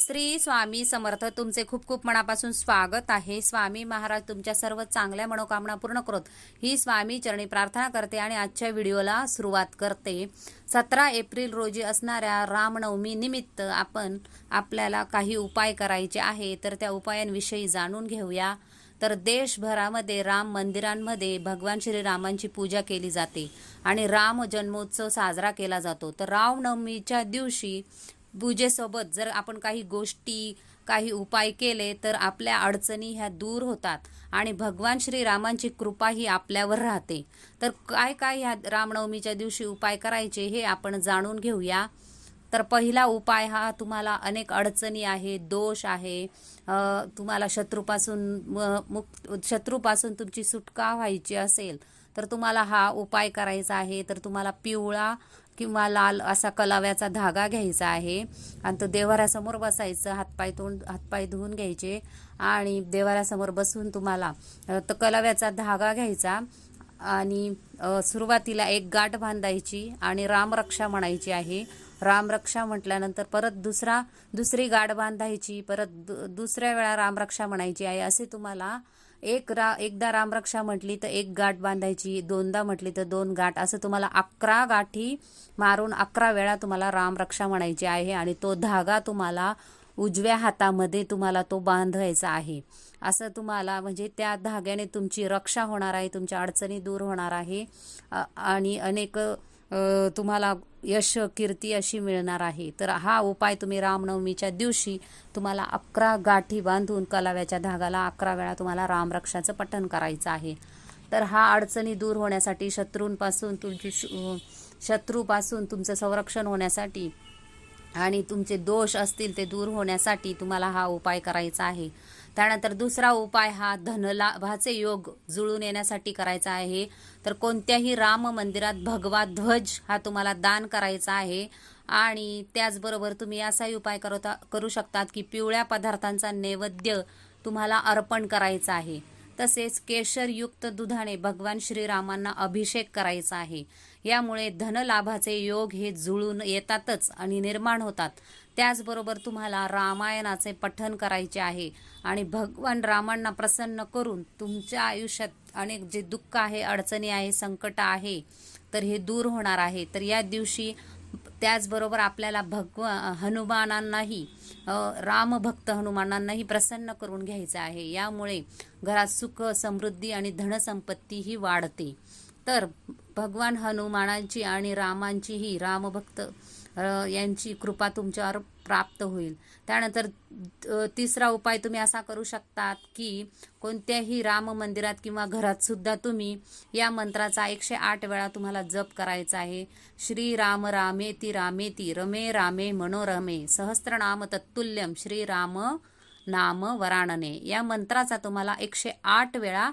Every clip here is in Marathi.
श्री स्वामी समर्थ तुमचे खूप खूप मनापासून स्वागत आहे. स्वामी महाराज तुमच्या सर्व चांगल्या मनोकामना पूर्ण करोत. ही स्वामी चरणी प्रार्थना करते आणि आजच्या व्हिडिओला सुरुवात करते. सतरा एप्रिल रोजी असणाऱ्या रामनवमी निमित्त आपण आपल्याला काही उपाय करायचे आहे तर त्या उपायांविषयी जाणून घेऊया. तर देशभरामध्ये राम मंदिरांमध्ये भगवान श्रीरामांची पूजा केली जाते आणि राम जन्मोत्सव साजरा केला जातो. तर रामनवमीच्या दिवशी पूजेसोबत जर आपण काही गोष्टी काही उपाय केले तर आपल्या अडचणी ह्या दूर होतात. आणि भगवान श्रीरामांची कृपा ही आपल्यावर राहते. तर काय काय ह्या रामनवमीच्या दिवशी उपाय करायचे हे आपण जाणून घेऊया. तर पहिला उपाय हा तुम्हाला अनेक अडचणी आहे दोष आहे. तुम्हाला शत्रूपासून मुक्त शत्रूपासून तुमची सुटका व्हायची असेल तर तुम्हाला हा उपाय करायचा आहे. तर तुम्हाला पिवळा किंवा लाल असा कलाव्याचा धागा घ्यायचा आहे. आणि तो देवाऱ्यासमोर बसायचं हातपाय तोंड हातपाय धुवून घ्यायचे आणि देवाऱ्यासमोर बसून तुम्हाला तर तो कलाव्याचा धागा घ्यायचा आणि सुरुवातीला एक गाठ बांधायची आणि रामरक्षा म्हणायची आहे. रामरक्षा म्हटल्यानंतर परत दुसरा दुसरी गाठ बांधायची परत दु- दुसऱ्या वेळा रामरक्षा म्हणायची आहे असे तुम्हाला एक रा एकदा रामरक्षा म्हटली तर एक गाठ बांधायची दोनदा म्हटली तर दोन गाठ. असं तुम्हाला अकरा गाठी मारून अकरा वेळा तुम्हाला रामरक्षा म्हणायची आहे आणि तो धागा तुम्हाला उजव्या हातामध्ये तुम्हाला तो बांधायचा आहे. असं तुम्हाला म्हणजे त्या धाग्याने तुमची रक्षा होणार आहे तुमच्या अडचणी दूर होणार आहे. आणि अनेक तुम्हाला यश कीर्ती अशी मिळणार आहे. तर हा उपाय तुम्ही रामनवमीच्या दिवशी तुम्हाला अकरा गाठी बांधून कलाव्याच्या धागाला अकरा वेळा तुम्हाला रामरक्षाचं पठण करायचं आहे. तर हा अडचणी दूर होण्यासाठी शत्रूंपासून तुमची शत्रूपासून तुमचं संरक्षण होण्यासाठी आणि तुमचे दोष असतील ते दूर होण्यासाठी तुम्हाला हा उपाय करायचा आहे. त्यानंतर दुसरा उपाय हा धनलाभाचे योग जुळून येण्यासाठी करायचा आहे. तर कोणत्याही राम मंदिरात भगवा ध्वज हा तुम्हाला दान करायचा आहे. आणि त्याचबरोबर तुम्ही असाही उपाय करता करू शकतात की पिवळ्या पदार्थांचा नैवेद्य तुम्हाला अर्पण करायचा आहे. तसेच केशरयुक्त दुधाने भगवान श्रीरामांना अभिषेक करायचा आहे. यामुळे धनलाभाचे योग हे जुळून येतातच आणि निर्माण होतात. त्याचबरोबर तुम्हाला रामायणाचे पठन करायचे आहे आणि भगवान रामांना प्रसन्न करून तुमच्या आयुष्यात अनेक जे दुःख आहे अडचणी आहे संकट आहे तर हे दूर होणार आहे. तर या दिवशी त्याचबरोबर आपल्याला भगव हनुमानांनाही रामभक्त हनुमानांनाही प्रसन्न करून घ्यायचं आहे. यामुळे घरात सुख समृद्धी आणि धनसंपत्ती ही वाढते. तर भगवान हनुमानांची आणि रामांचीही रामभक्त यांची कृपा तुमच्यावर प्राप्त होईल. त्यानंतर तिसरा उपाय तुम्ही असा करू शकतात की कोणत्याही राम मंदिरात किंवा घरात सुद्धा तुम्ही या मंत्राचा एकशे आठ वेळा तुम्हाला जप करायचा आहे. श्री राम रामेती रामेती रमे रामे मनोरमे सहस्त्रनाम तत्तुल्यम श्री राम नाम वराणने. या मंत्राचा तुम्हाला एकशे आठ वेळा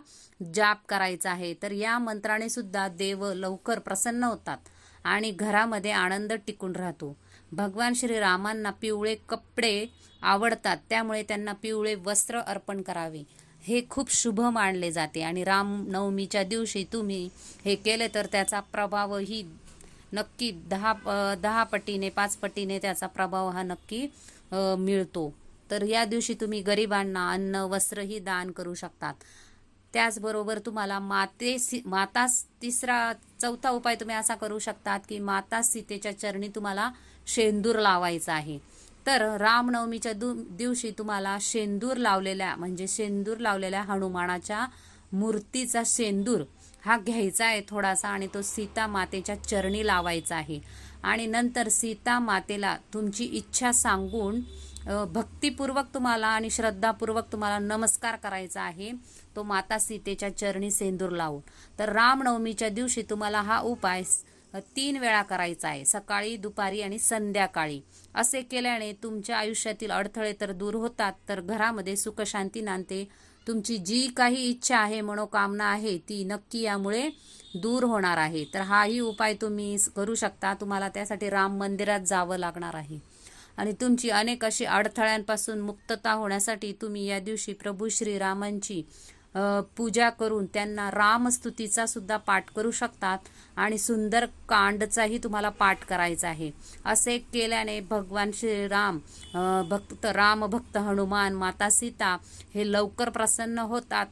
जाप करायचा आहे. तर या मंत्राने सुद्धा देव लवकर प्रसन्न होतात. आणि घरामध्ये आनंद टिकून राहतो. भगवान श्रीरामांना पिवळे कपडे आवडतात त्यामुळे त्यांना पिवळे वस्त्र अर्पण करावे. हे खूप शुभ मानले जाते आणि रामनवमीच्या दिवशी तुम्ही हे केले तर त्याचा प्रभावही नक्की दहा दहा पटीने पाच पटीने त्याचा प्रभाव हा नक्की मिळतो. तर या दिवशी तुम्ही गरिबांना अन्न वस्त्रही दान करू शकतात. त्याचबरोबर तुम्हाला माते सी माता तिसरा चौथा उपाय तुम्ही असा करू शकतात की माता सीतेच्या चरणी तुम्हाला शेंदूर लावायचा आहे. तर रामनवमीच्या दु दिवशी तुम्हाला शेंदूर लावलेल्या म्हणजे शेंदूर लावलेल्या हनुमानाच्या मूर्तीचा शेंदूर हा घ्यायचा आहे थोडासा आणि तो सीता मातेच्या चरणी लावायचा आहे. आणि नंतर सीता मातेला तुमची इच्छा सांगून भक्तीपूर्वक तुम्हाला आणि श्रद्धापूर्वक तुम्हाला नमस्कार करायचा आहे. तो माता सीतेच्या चरणी सेंदूर लावून. तर रामनवमीच्या दिवशी तुम्हाला हा उपाय तीन वेळा करायचा आहे. सकाळी दुपारी आणि संध्याकाळी. असे केल्याने तुमच्या आयुष्यातील अडथळे तर दूर होतात तर घरामध्ये सुखशांती नांदते. तुमची जी काही इच्छा आहे मनोकामना आहे ती नक्की यामुळे दूर होणार आहे. तर हाही उपाय तुम्ही करू शकता. तुम्हाला त्यासाठी राम मंदिरात जावं लागणार आहे. आणि तुमची अनेक अशी अडथळ्यांपासून मुक्तता होण्यासाठी तुम्ही या दिवशी प्रभू श्रीरामांची पूजा करून त्यांना रामस्तुतीचा सुद्धा पाठ करू शकतात आणि सुंदर कांडचाही तुम्हाला पाठ करायचा आहे. असे केल्याने भगवान श्रीराम भक्त राम भक्त हनुमान माता सीता हे लवकर प्रसन्न होतात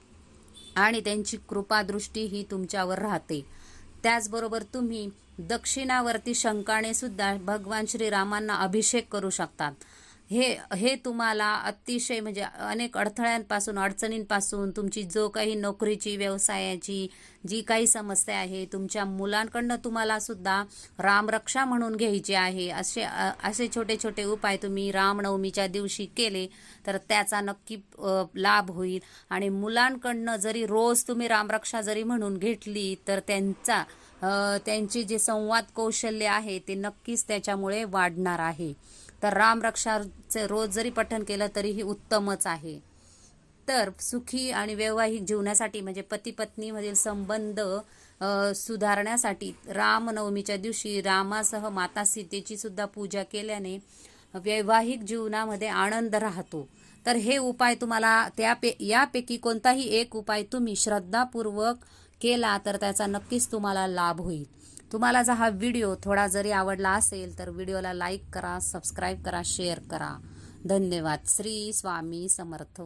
आणि त्यांची कृपादृष्टी ही तुमच्यावर राहते. त्याचबरोबर तुम्ही दक्षिणावर्ती शंकाने सुद्धा भगवान श्रीरामांना अभिषेक करू शकतात हे हे तुम्हाला अतिशय म्हणजे अनेक अडथळ्यांपासून अडचणींपासून तुमची जो काही नोकरीची व्यवसायाची जी काही समस्या आहे तुमच्या मुलांकडनं तुम्हाला सुद्धा रामरक्षा म्हणून घ्यायची आहे. असे असे छोटे छोटे उपाय तुम्ही रामनवमीच्या दिवशी केले तर त्याचा नक्की लाभ होईल. आणि मुलांकडनं जरी रोज तुम्ही रामरक्षा जरी म्हणून घेतली तर त्यांचा त्यांची त्यांचे जे संवाद कौशल्य आहे ते नक्कीच त्याच्यामुळे वाढणार आहे. तर रामरक्षाचे रोज जरी पठण केलं तरीही उत्तमच आहे. तर सुखी आणि वैवाहिक जीवनासाठी म्हणजे पती पत्नीमधील संबंध सुधारण्यासाठी रामनवमीच्या दिवशी रामासह माता सीतेची सुद्धा पूजा केल्याने वैवाहिक जीवनामध्ये आनंद राहतो. तर हे उपाय तुम्हाला त्यापे यापैकी कोणताही एक उपाय तुम्ही श्रद्धापूर्वक केला तर त्याचा नक्कीच तुम्हाला लाभ होईल. तुम्हाला जर हा व्हिडिओ थोडा जरी आवडला असेल तर व्हिडिओला लाईक करा सबस्क्राईब करा शेअर करा. धन्यवाद. श्री स्वामी समर्थ.